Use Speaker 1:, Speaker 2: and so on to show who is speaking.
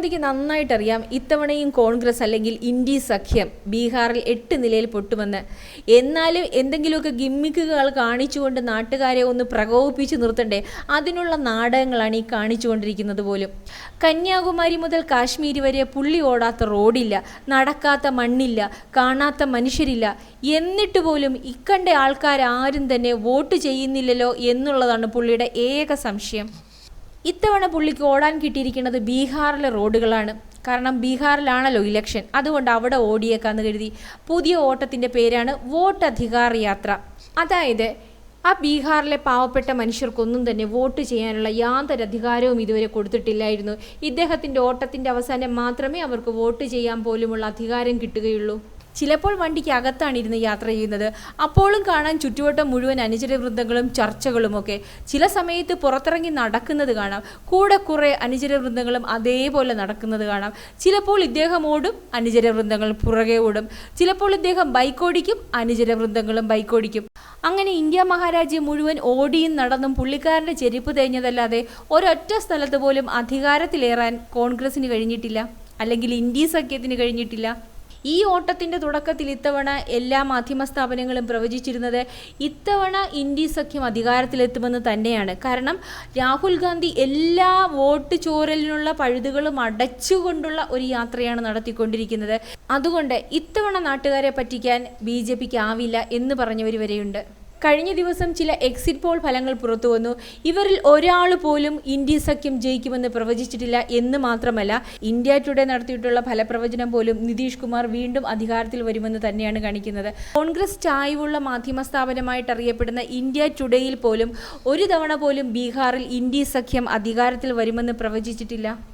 Speaker 1: എനിക്ക് നന്നായിട്ട് അറിയാം ഇത്തവണയും കോൺഗ്രസ് അല്ലെങ്കിൽ ഇന്ത്യ സഖ്യം ബീഹാറിൽ എട്ട് നിലയിൽ പൊട്ടുമെന്ന്. എന്നാലും എന്തെങ്കിലുമൊക്കെ ഗിമ്മിക്കുകൾ കാണിച്ചുകൊണ്ട് നാട്ടുകാരെ ഒന്ന് പ്രകോപിപ്പിച്ച് നിർത്തണ്ടേ? അതിനുള്ള നാടകങ്ങളാണ് ഈ കാണിച്ചുകൊണ്ടിരിക്കുന്നത് പോലും. കന്യാകുമാരി മുതൽ കാശ്മീർ വരെ പുള്ളി ഓടാത്ത റോഡില്ല നടക്കാത്ത മണ്ണില്ല കാണാത്ത മനുഷ്യരില്ല. എന്നിട്ട് പോലും ഇക്കണ്ട ആൾക്കാരാരും തന്നെ വോട്ട് ചെയ്യുന്നില്ലല്ലോ എന്നുള്ളതാണ് പുള്ളിയുടെ ഏക സംശയം. ഇത്തവണ പുള്ളിക്ക് ഓടാൻ കിട്ടിയിരിക്കുന്നത് ബീഹാറിലെ റോഡുകളാണ്. കാരണം ബീഹാറിലാണല്ലോ ഇലക്ഷൻ. അതുകൊണ്ട് അവിടെ ഓടിയേക്കാന്ന് കരുതി പുതിയ ഓട്ടത്തിന്റെ പേരാണ് വോട്ട് അധികാർ യാത്ര. അതായത് ആ ബീഹാറിലെ പാവപ്പെട്ട മനുഷ്യർക്കൊന്നും തന്നെ വോട്ട് ചെയ്യാനുള്ള യാതൊരു അധികാരവും ഇതുവരെ കൊടുത്തിട്ടില്ലായിരുന്നു. ഇദ്ദേഹത്തിന്റെ ഓട്ടത്തിന്റെ അവസാനം മാത്രമേ അവർക്ക് വോട്ട് ചെയ്യാൻ പോലുമുള്ള അധികാരം കിട്ടുകയുള്ളൂ. ചിലപ്പോൾ വണ്ടിക്ക് അകത്താണ് ഇരുന്ന് യാത്ര ചെയ്യുന്നത്. അപ്പോഴും കാണാൻ ചുറ്റുവട്ടം മുഴുവൻ അനുചര വൃന്ദങ്ങളും ചർച്ചകളുമൊക്കെ. ചില സമയത്ത് പുറത്തിറങ്ങി നടക്കുന്നത് കാണാം. കൂടെ കുറേ അനുചര വൃന്ദങ്ങളും അതേപോലെ നടക്കുന്നത് കാണാം. ചിലപ്പോൾ ഇദ്ദേഹം ഓടും അനുചര വൃന്ദങ്ങൾ പുറകെ ഓടും. ചിലപ്പോൾ ഇദ്ദേഹം ബൈക്കോടിക്കും അനുചര വൃന്ദങ്ങളും ബൈക്കോടിക്കും അങ്ങനെ ഇന്ത്യ മഹാരാജ്യം മുഴുവൻ ഓടിയും നടന്നും പുള്ളിക്കാരന്റെ ചെരുപ്പ് തേഞ്ഞതല്ലാതെ ഒരൊറ്റ സ്ഥലത്ത് പോലും അധികാരത്തിലേറാൻ കോൺഗ്രസിന് കഴിഞ്ഞിട്ടില്ല. അല്ലെങ്കിൽ ഇന്ത്യ സഖ്യത്തിന് കഴിഞ്ഞിട്ടില്ല. ഈ ഓട്ടത്തിന്റെ തുടക്കത്തിൽ ഇത്തവണ എല്ലാ മാധ്യമ സ്ഥാപനങ്ങളും പ്രവചിച്ചിരുന്നത് ഇത്തവണ ഇന്ത്യ സഖ്യം അധികാരത്തിലെത്തുമെന്ന് തന്നെയാണ്. കാരണം രാഹുൽ ഗാന്ധി എല്ലാ വോട്ട് ചോരലിനുള്ള പഴുതുകളും അടച്ചുകൊണ്ടുള്ള ഒരു യാത്രയാണ് നടത്തിക്കൊണ്ടിരിക്കുന്നത്. അതുകൊണ്ട് ഇത്തവണ നാട്ടുകാരെ പറ്റിക്കാൻ ബി ജെ പിക്ക് ആവില്ല എന്ന് പറഞ്ഞവർ വരെയുണ്ട്. കഴിഞ്ഞ ദിവസം ചില എക്സിറ്റ് പോൾ ഫലങ്ങൾ പുറത്തുവന്നു ഇവരിൽ ഒരാൾ പോലും ഇന്ത്യ സഖ്യം ജയിക്കുമെന്ന് പ്രവചിച്ചിട്ടില്ല എന്ന് മാത്രമല്ല ഇന്ത്യ ടുഡേ നടത്തിയിട്ടുള്ള ഫലപ്രവചനം പോലും നിതീഷ് കുമാർ വീണ്ടും അധികാരത്തിൽ വരുമെന്ന് തന്നെയാണ് കാണിക്കുന്നത്. കോൺഗ്രസ് ചായ്വുള്ള മാധ്യമ സ്ഥാപനമായിട്ട് അറിയപ്പെടുന്ന ഇന്ത്യ ടുഡേയിൽ പോലും ഒരു തവണ പോലും ബീഹാറിൽ ഇന്ത്യ സഖ്യം അധികാരത്തിൽ വരുമെന്ന് പ്രവചിച്ചിട്ടില്ല.